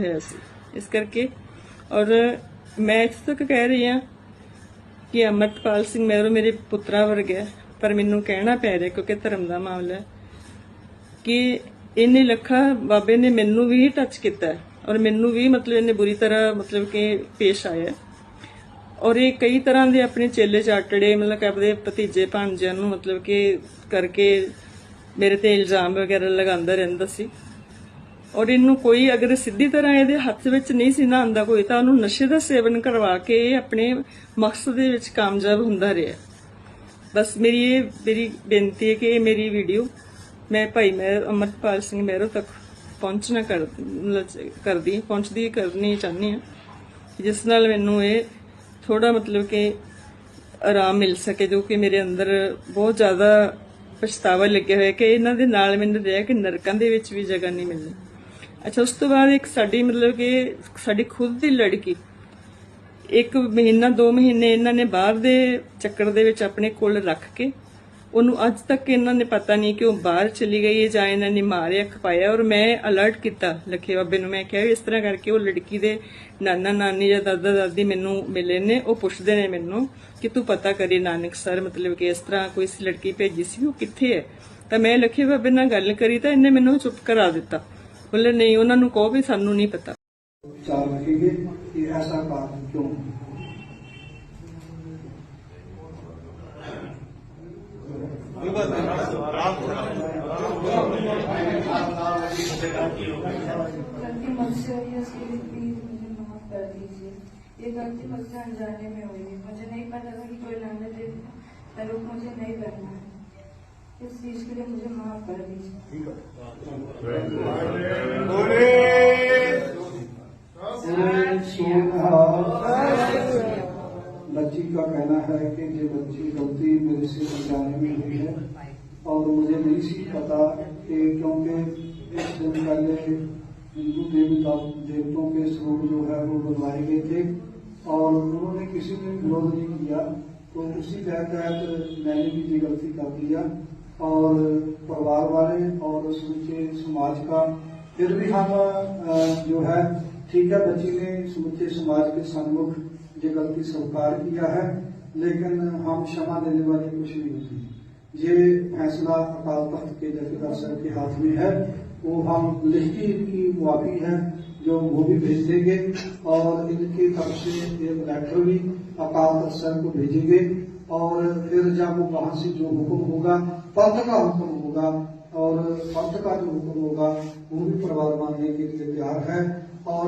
ਹੋਇਆ ਸੀ ਇਸ ਕਰਕੇ ਔਰ ਮੈਂ ਇੱਥੇ ਤੱਕ ਕਹਿ ਰਹੀ ਹਾਂ ਕਿ ਅਮਰਪਾਲ ਸਿੰਘ ਮਹਿਰੋ ਮੇਰੇ ਪੁੱਤਰਾ ਵਰਗਾ ਹੈ, ਪਰ ਮੈਨੂੰ ਕਹਿਣਾ ਪੈ ਰਿਹਾ ਕਿਉਂਕਿ ਧਰਮ ਦਾ ਮਾਮਲਾ ਹੈ ਕਿ ਇਹਨੇ ਲੱਖਾ ਬਾਬੇ ਨੇ ਮੈਨੂੰ ਵੀ ਟੱਚ ਕੀਤਾ ਔਰ ਮੈਨੂੰ ਵੀ ਮਤਲਬ ਇਹਨੇ ਬੁਰੀ ਤਰ੍ਹਾਂ ਮਤਲਬ ਕਿ ਪੇਸ਼ ਆਇਆ ਔਰ ਇਹ ਕਈ ਤਰ੍ਹਾਂ ਦੇ ਆਪਣੇ ਚੇਲੇ ਚਾਟੜੇ ਮਤਲਬ ਕਿ ਆਪਣੇ ਭਤੀਜੇ ਭਾਂਜਿਆਂ ਨੂੰ ਮਤਲਬ ਕਿ ਕਰਕੇ ਮੇਰੇ ਤੇ ਇਲਜ਼ਾਮ ਵਗੈਰਾ ਲਗਾਉਂਦਾ ਰਹਿੰਦਾ ਸੀ। ਔਰ ਇਹਨੂੰ ਕੋਈ ਅਗਰ ਸਿੱਧੀ ਤਰ੍ਹਾਂ ਇਹਦੇ ਹੱਥ ਵਿੱਚ ਨਹੀਂ ਸੀ ਨਾ ਆਂਦਾ ਕੋਈ, ਤਾਂ ਉਹਨੂੰ ਨਸ਼ੇ ਦਾ ਸੇਵਨ ਕਰਵਾ ਕੇ ਇਹ ਆਪਣੇ ਮਕਸਦ ਦੇ ਵਿੱਚ ਕਾਮਯਾਬ ਹੁੰਦਾ ਰਿਹਾ। ਬਸ ਮੇਰੀ ਇਹ, ਮੇਰੀ ਬੇਨਤੀ ਹੈ ਕਿ ਇਹ ਮੇਰੀ ਵੀਡੀਓ ਮੈਂ ਭਾਈ ਮੈਂ ਅਮਰਪਾਲ ਸਿੰਘ ਮਹਿਰੋ ਤੱਕ ਪਹੁੰਚਣਾ ਕਰ ਕਰਦੀ, ਪਹੁੰਚਦੀ ਕਰਨੀ ਚਾਹੁੰਦੀ ਹਾਂ ਜਿਸ ਨਾਲ ਮੈਨੂੰ ਇਹ ਥੋੜਾ ਮਤਲਬ ਕਿ ਆਰਾਮ ਮਿਲ ਸਕੇ, ਜੋ ਕਿ ਮੇਰੇ ਅੰਦਰ ਬਹੁਤ ਜ਼ਿਆਦਾ ਪਛਤਾਵਾ ਲੱਗਿਆ ਹੋਇਆ ਕਿ ਇਹਨਾਂ ਦੇ ਨਾਲ ਮੈਨੂੰ ਰਹਿ ਕੇ ਨਰਕਾਂ ਦੇ ਵਿੱਚ ਵੀ ਜਗ੍ਹਾ ਨਹੀਂ ਮਿਲਣੀ। ਅੱਛਾ, ਉਸ ਤੋਂ ਬਾਅਦ ਇੱਕ ਸਾਡੀ ਮਤਲਬ ਕਿ ਸਾਡੀ ਖੁਦ ਦੀ ਲੜਕੀ, ਇੱਕ ਮਹੀਨਾ, ਦੋ ਮਹੀਨੇ ਇਹਨਾਂ ਨੇ ਬਾਹਰ ਦੇ ਚੱਕਰ ਦੇ ਵਿੱਚ ਆਪਣੇ ਕੋਲ ਰੱਖ ਕੇ ਉਹਨੂੰ ਅੱਜ ਤੱਕ ਇਹਨਾਂ ਨੇ ਪਤਾ ਨਹੀਂ ਕਿ ਉਹ ਬਾਹਰ ਚਲੀ ਗਈ ਹੈ ਜਾਂ ਇਹਨਾਂ ਨੇ ਮਾਰਿਆ, ਖਪਾਇਆ ਔਰ ਮੈਂ ਅਲਰਟ ਕੀਤਾ ਲੱਖੇ ਬਾਬੇ ਨੂੰ, ਮੈਂ ਕਿਹਾ ਵੀ ਇਸ ਤਰ੍ਹਾਂ ਕਰਕੇ ਉਹ ਲੜਕੀ ਦੇ ਨਾਨਾ, ਨਾਨੀ ਜਾਂ ਦਾਦਾ, ਦਾਦੀ ਮੈਨੂੰ ਮਿਲੇ ਨੇ, ਉਹ ਪੁੱਛਦੇ ਨੇ ਮੈਨੂੰ ਕਿ ਤੂੰ ਪਤਾ ਕਰੀ ਨਾਨਕ ਸਰ, ਮਤਲਬ ਕਿ ਇਸ ਤਰ੍ਹਾਂ ਕੋਈ ਸੀ ਲੜਕੀ ਭੇਜੀ ਸੀ, ਉਹ ਕਿੱਥੇ ਹੈ? ਤਾਂ ਮੈਂ ਲੱਖੇ ਬਾਬੇ ਨਾਲ ਗੱਲ ਕਰੀ ਤਾਂ ਇਹਨੇ ਮੈਨੂੰ ਚੁੱਪ ਕਰਾ ਦਿੱਤਾ। ਬੋਲੇ ਨਹੀਂ ਉਹਨਾਂ ਨੂੰ ਕਹੋ ਵੀ ਸਾਨੂੰ ਨਹੀਂ ਪਤਾ चाल रखेंगे कि ऐसा कारण क्यों गलती मुझसे हुई है इसके लिए प्लीज मुझे माफ कर दीजिए ये गलती मुझसे अनजाने में हुई है मुझे नहीं पता था कि कोई लाने दे मैं रुक मुझे नहीं करना है اس چیز کے لیے مجھے معاف کر دیجیے۔ بچی کا کہنا ہے کہ یہ بچی غلطی میرے سے جانے میں ہوئی ہے اور مجھے نہیں سی پتا کہ کیونکہ اس دن پہلے ہندو دیوتا دیوتوں کے سروپ جو ہے وہ بنوائے گئے تھے اور انہوں نے کسی نے وروھ نہیں کیا۔ تو اسی تحت میں نے بھی یہ غلطی کر دیا۔ اور پریوار والے اور سمچے سماج کا، پھر بھی ہم جو ہے، ٹھیک ہے، بچی نے سمچے سماج کے سنمکھ یہ غلطی سوکار کیا ہے، لیکن ہم شمع دینے والے کچھ نہیں ہوتی یہ فیصلہ اکال تخت کے جتھیدار سر کے ہاتھ میں ہے۔ وہ ہم لکھتی ان کی معافی ہے، جو وہ بھی بھیج دیں گے، اور ان کی طرف سے ایک لیٹر بھی اکال تخت صاحب کو بھیجیں گے۔ اور پھر جب وہاں سے جو حکم ہوگا पंथ का हुक्म होगा और पंथ का जो हुक्म होगा वो भी परिवार मानने के लिए तैयार है और